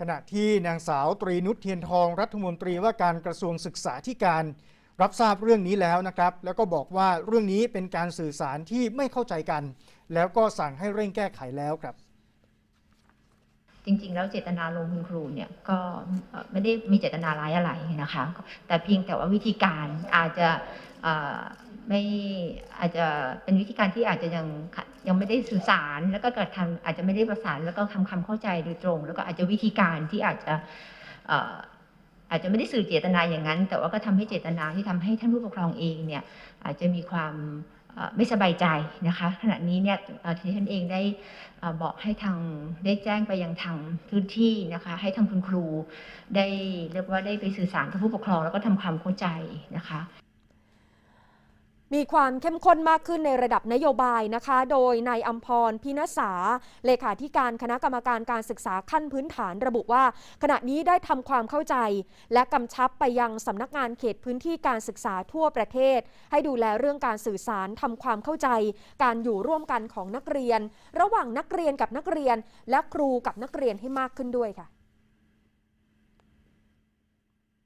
ขณะที่นางสาวตรีนุชเทียนทองรัฐมนตรีว่าการกระทรวงศึกษาธิการรับทราบเรื่องนี้แล้วนะครับ แล้วก็บอกว่าเรื่องนี้เป็นการสื่อสารที่ไม่เข้าใจกัน แล้วก็สั่งให้เร่งแก้ไขแล้วครับ จริงๆ แล้วเจตนาลงคุณครูเนี่ยก็ไม่ได้มีเจตนาร้ายอะไรนะคะ แต่เพียงแต่ว่าวิธีการอาจจะ ไม่อาจจะเป็นวิธีการที่อาจจะยังยังไม่ได้สื่อสาร แล้วก็เกิดทำอาจจะไม่ได้ประสานแล้วก็ทำความเข้าใจโดยตรง แล้วก็อาจจะวิธีการที่อาจจะอาจจะไม่ได้สื่อเจตนาอย่างนั้น แต่ว่าก็ทำให้เจตนาที่ทำให้ท่านผู้ปกครองเองเนี่ยอาจจะมีความไม่สบายใจนะคะขณะนี้เนี่ยที่ท่านเองได้บอกให้ทางได้แจ้งไปยังทางพื้นที่นะคะให้ทางคุณครูได้เรียกว่าได้ไปสื่อสารกับผู้ปกครองแล้วก็ทำความเข้าใจนะคะ มีความเข้มข้นมากขึ้นในระดับนโยบายนะคะ โดยนายอัมพรพินสา เลขาธิการคณะกรรมการการศึกษาขั้นพื้นฐานระบุว่า ขณะนี้ได้ทำความเข้าใจ และกำชับไปยังสำนักงานเขตพื้นที่การศึกษาทั่วประเทศ ให้ดูแลเรื่องการสื่อสารทำความเข้าใจ การอยู่ร่วมกันของนักเรียน ระหว่างนักเรียนกับนักเรียน และครูกับนักเรียนให้มากขึ้นด้วยค่ะ